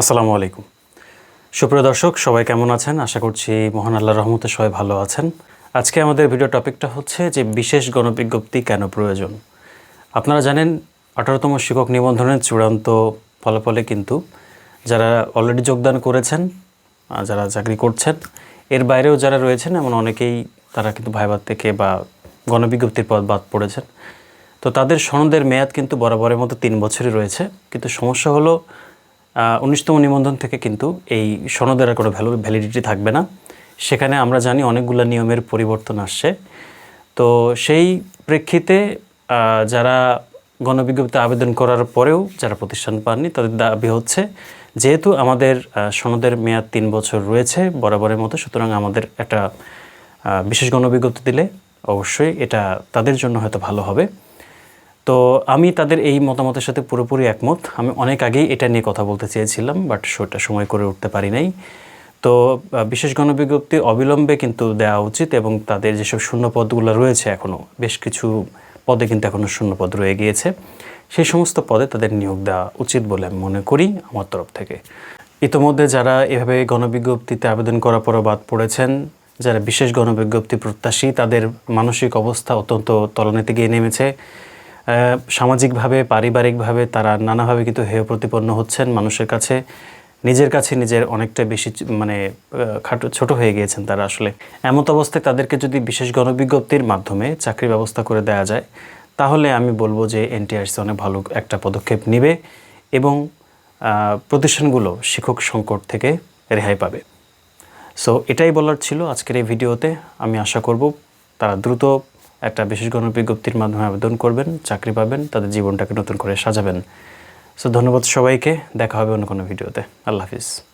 আসসালামু আলাইকুম। সুপ্রিয় দর্শক, সবাই কেমন আছেন? আশা করছি মহান আল্লাহ রহমতে সবাই ভালো আছেন। আজকে আমাদের ভিডিও টপিকটা হচ্ছে যে বিশেষ গণবিজ্ঞপ্তি কেন প্রয়োজন? আপনারা জানেন, আঠারোতম শিক্ষক নিবন্ধনের চূড়ান্ত ফলাফলে কিন্তু যারা অলরেডি যোগদান করেছেন যারা চাকরি করছেন, এর বাইরেও যারা রয়েছেন, এমন অনেকেই তারা কিন্তু ভাইবার থেকে বা গণবিজ্ঞপ্তির পথ বাদ পড়েছেন। তো তাদের সনদের মেয়াদ কিন্তু বরাবরের মতো তিন বছরই রয়েছে। কিন্তু সমস্যা হলো উনিশতম নিবন্ধন থেকে কিন্তু এই সনদের আর কোনো ভ্যালু ভ্যালিডিটি থাকবে না। সেখানে আমরা জানি অনেকগুলো নিয়মের পরিবর্তন আসছে। তো সেই প্রেক্ষিতে যারা গণবিজ্ঞপ্তি আবেদন করার পরেও যারা প্রতিষ্ঠান পাননি, তাদের দাবি হচ্ছে, যেহেতু আমাদের সনদের মেয়াদ তিন বছর রয়েছে বরাবরের মতো, সুতরাং আমাদের একটা বিশেষ গণবিজ্ঞপ্তি দিলে অবশ্যই এটা তাদের জন্য হয়তো ভালো হবে। তো আমি তাদের এই মতামতের সাথে পুরোপুরি একমত। আমি অনেক আগেই এটা নিয়ে কথা বলতে চেয়েছিলাম বাট সেটা সময় করে উঠতে পারি নাই। তো বিশেষ গণবিজ্ঞপ্তি অবিলম্বে কিন্তু দেওয়া উচিত এবং তাদের যেসব শূন্য পদগুলো রয়েছে এখনও বেশ কিছু পদে কিন্তু এখনও শূন্য পদ রয়ে গিয়েছে। সেই সমস্ত পদে তাদের নিয়োগ দেওয়া উচিত বলে আমি মনে করি আমার তরফ থেকে। ইতোমধ্যে যারা এভাবে গণবিজ্ঞপ্তিতে আবেদন করার পরও বাদ পড়েছেন, যারা বিশেষ গণবিজ্ঞপ্তি প্রত্যাশী, তাদের মানসিক অবস্থা অত্যন্ত তলনেতে গিয়ে নেমেছে। সামাজিকভাবে, পারিবারিকভাবে তারা নানাভাবে কিন্তু হেয় প্রতিপন্ন হচ্ছেন। মানুষের কাছে, নিজের কাছে নিজের অনেকটা বেশি মানে খাটো, ছোট হয়ে গিয়েছেন তারা আসলে। এমত অবস্থায় তাদেরকে যদি বিশেষ গণবিজ্ঞপ্তির মাধ্যমে চাকরি ব্যবস্থা করে দেওয়া যায়, তাহলে আমি বলব যে এনটিআরসি অনেক ভালো একটা পদক্ষেপ নেবে এবং প্রতিষ্ঠানগুলো শিক্ষক সংকট থেকে রেহাই পাবে। সো এটাই বলার ছিল আজকের এই ভিডিওতে। আমি আশা করব তারা দ্রুত একটা বিশেষ গণবিজ্ঞপ্তির মাধ্যমে আবেদন করবেন, চাকরি পাবেন, তাদের জীবনটাকে নতুন করে সাজাবেন। সো ধন্যবাদ সবাইকে, দেখা হবে অন্য কোনো ভিডিওতে। আল্লাহ হাফিজ।